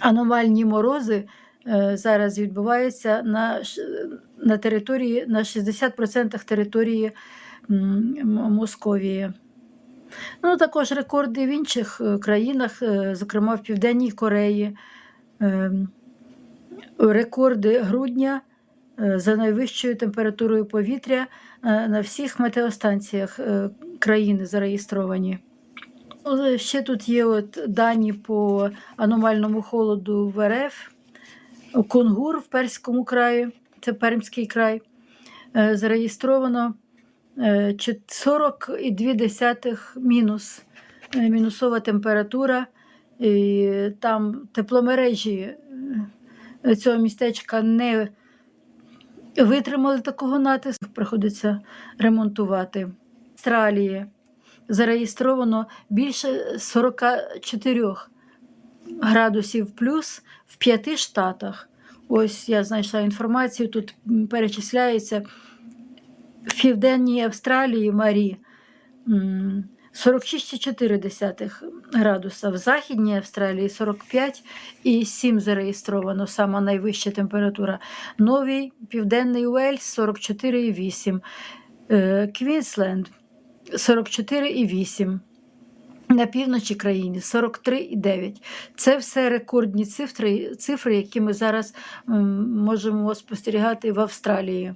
аномальні морози е, зараз відбуваються на, на території на 60% території Московії. Ну, також рекорди в інших е, країнах, е, зокрема в Південній Кореї. Рекорди грудня за найвищою температурою повітря на всіх метеостанціях країни зареєстровані. Ну, Ще тут є от дані по аномальному холоду в РФ, Кунгур в Перському краї, це Пермський край, е, зареєстровано е, чот- 40,2 мінус, е, мінусова температура. І там тепломережі е, цього містечка не витримали такого натиску, приходиться ремонтувати. Австралії зареєстровано більше 44 градусів плюс в п'яти штатах. Ось я знайшла інформацію, тут перечисляється в Південній Австралії Марі 46,4 градуса, в Західній Австралії 45,7 зареєстровано, сама найвища температура. Новий Південний Уельс 44,8, е, Квінсленд 44,8. На півночі країни 43,9. Це все рекордні цифри, цифри, які ми зараз можемо спостерігати в Австралії.